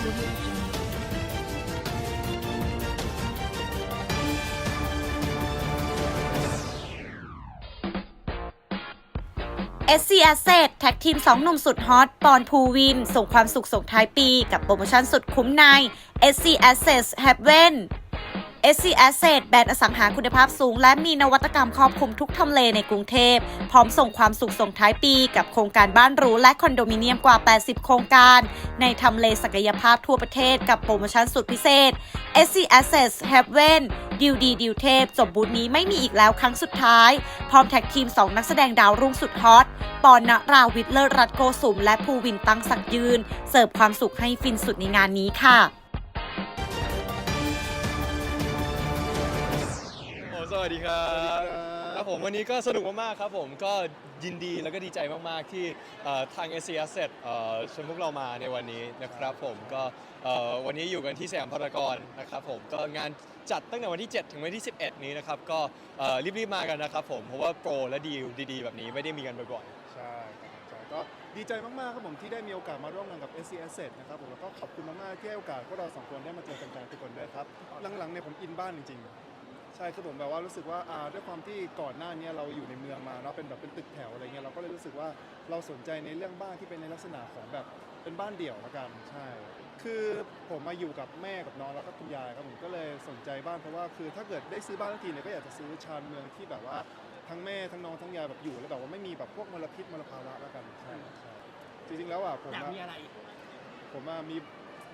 SC Asset แท็กทีม 2 หนุ่มสุดฮอต ปอนภูวิน ส่งความสุขส่งท้ายปี กับโปรโมชั่นสุดคุ้มใน SC Asset Haven SC Asset แบรนด์อสังหาคุณภาพสูง และมีนวัตกรรมครอบคลุมทุกทำเลในกรุงเทพ พร้อมส่งความสุขส่งท้ายปี กับโครงการบ้านหรูและคอนโดมิเนียมกว่า 80 โครงการ ในทำเลศักยภาพทั่วประเทศกับโปรโมชั่นสุดพิเศษ SC Assets Haven ดิวดีดิวเทพ จบบูธนี้ไม่มีอีกแล้วครั้งสุดท้าย พร้อมแท็กทีม 2 นักแสดงดาวรุ่งสุดฮอต ปอนนราวิทย์เลิศรัตโกสุม และภูวินตั้งสักยืน เสิร์ฟความสุขให้ฟินสุดในงานนี้ค่ะ สวัสดีครับครับผมวันนี้ก็สนุกมากๆครับผมก็ยินดีแล้วก็ดีใจมากๆที่เอ่อทาง s c Asset เอ่อเชิญพวกเรามาในวันนี้นะครับผมก็เอ่อวันนี้อยู่กันที่สยามพารากอนนะครับผมก็งานจัดตั้งแต่วันที่ 7 ถึงวันที่ 11 นี้นะครับก็เอ่อรีบๆมากันนะครับผมเพราะว่าโปรและดีลดีๆ แบบนี้ไม่ได้มีกันบ่อยๆ ใช่ครับใช่ก็ดีใจมาก ๆ ครับผมที่ได้มีโอกาสมาร่วมงานกับ SC Asset นะครับผมแล้วก็ขอบคุณมาก ๆ ที่ให้โอกาสพวกเราสองคนได้มาเจอแฟนๆทุกคนด้วยครับ หลัง ๆ เนี่ยผมอินบ้านจริงๆใช่คือผมแบบว่ารู้สึกว่าอ่าด้วยความที่ก่อนหน้านี้เราอยู่ในเมืองมาเนาะเป็นแบบเป็นตึกแถวอะไรเงี้ยเราก็เลยรู้สึกว่าเราสนใจในเรื่องบ้านที่เป็นในลักษณะของแบบเป็นบ้านเดี่ยวละกันใช่ คือผมมาอยู่กับแม่กับน้องแล้วก็คุณยายครับผมก็เลยสนใจบ้านเพราะว่าคือถ้าเกิดได้ซื้อบ้านทันทีเนี่ยก็อยากจะซื้อชานเมืองที่แบบว่าทั้งแม่ทั้งน้องทั้งยายแบบอยู่แล้วแบบว่าไม่มีแบบพวกมลพิษมลภาวะแล้วกันใช่ใช่จริงๆแล้วอะผมอยากอะ มีอะไร ผมอะมี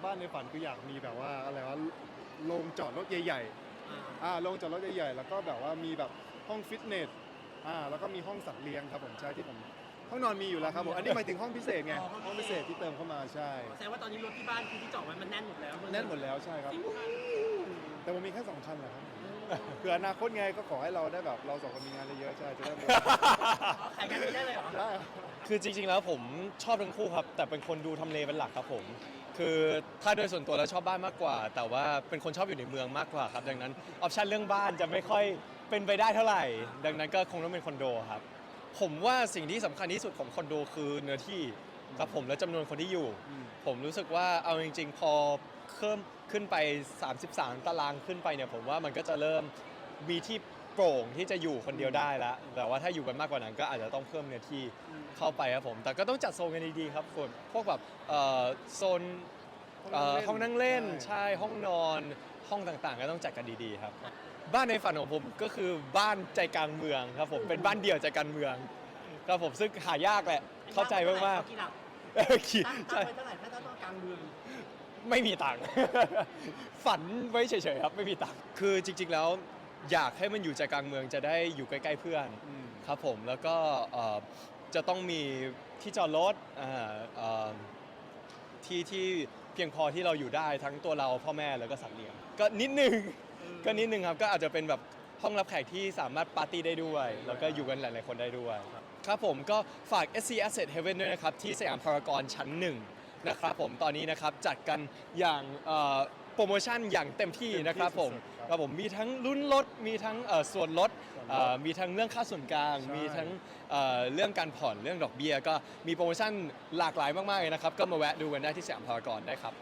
บ้านในฝันคืออยากมีแบบว่าอะไรวะโรงจอดรถใหญ่ ๆ อ่าโรงจอดรถใหญ่ๆแล้วก็แบบว่ามีแบบห้องฟิตเนสอ่าแล้วก็มีห้องสัตว์เลี้ยงครับผมใช่ที่ผมห้องนอนมีอยู่แล้วครับผมอันนี้หมายถึงห้องพิเศษไงห้องพิเศษที่เติมเข้ามาใช่แสดงว่าตอนนี้รถที่บ้านคือที่จอดไว้มันแน่นหมดแล้วแน่นหมดแล้วใช่ครับ จริงปะ แต่ผมมีแค่สองคันแหละครับ คืออนาคตไงก็ขอให้เราได้แบบเราสองคนมีงานเยอะๆใช่จะได้แบบอ๋อขายกันไม่ได้เลยเหรอ ได้คือจริงๆแล้วผมชอบทั้งคู่ครับ แต่เป็นคนดูทำเลเป็นหลักครับผม คือถ้าโดยส่วนตัวแล้วชอบบ้านมากกว่า แต่ว่าเป็นคนชอบอยู่ในเมืองมากกว่าครับ ดังนั้นออปชันเรื่องบ้านจะไม่ค่อยเป็นไปได้เท่าไหร่ ดังนั้นก็คงต้องเป็นคอนโดครับ ผมว่าสิ่งที่สำคัญที่สุดของคอนโดคือเนื้อที่ครับผมและจำนวนคนที่อยู่อืมผมรู้สึกว่าเอาจริง ๆ พอ เพิ่มขึ้นไป 33 ตารางขึ้นไปเนี่ยผมว่ามันก็จะเริ่มมีที่โปร่งที่จะอยู่คนเดียวได้แล้ว แต่ว่าถ้าอยู่กันมากกว่านั้นก็อาจจะต้องเพิ่มเนื้อที่เข้าไปครับผม แต่ก็ต้องจัดโซนกันดีๆครับส่วนพวกแบบเอ่อโซนเอ่อห้องนั่งเล่นใช่ห้องนอนห้องต่างๆ ก็ต้องจัดกันดีๆครับ บ้านในฝันของผมก็คือบ้านใจกลางเมืองครับผมเป็นบ้านเดี่ยวใจกลางเมืองครับผมซึ่งหายากแหละเข้าใจมากกี่หลักๆเออขี่ตั้งใช่ตั้งไว้เท่าไหร่ถ้าต้องกลางเมือง ไม่มีตังค์ ฝันไว้เฉยๆครับ ไม่มีตังค์คือจริง ๆ แล้วอยากให้มันอยู่ใจกลางเมืองจะได้อยู่ใกล้ๆเพื่อนอืมครับผมแล้วก็เอ่อจะต้องมีที่จอดรถอ่าเอ่อที่ที่เพียงพอที่เราอยู่ได้ทั้งตัวเราพ่อแม่แล้วก็สัตว์เลี้ยงก็นิดนึงก็นิดนึงครับก็อาจจะเป็นแบบห้องรับแขกที่สามารถปาร์ตี้ได้ด้วย แล้วก็อยู่กันหลาย ๆ คนได้ด้วย ครับผมก็ฝาก SC Asset Heaven ด้วยนะครับ ที่สยามพารากอนชั้นหนึ่ง นะครับผมตอนนี้นะครับจัดกันอย่างเอ่อโปรโมชั่นอย่างเต็มที่นะครับผมเต็มที่สุดๆครับครับผมมีทั้งลุ้นลดมีทั้งเอ่อส่วนลดเอ่อมีทั้งเรื่องค่าส่วนกลาง ใช่ มีทั้งเอ่อเรื่องการผ่อนเรื่องดอกเบี้ยก็มีโปรโมชั่นหลากหลายมากๆเลยนะครับก็มาแวะดูกันได้ที่สยามพารากอนได้ครับ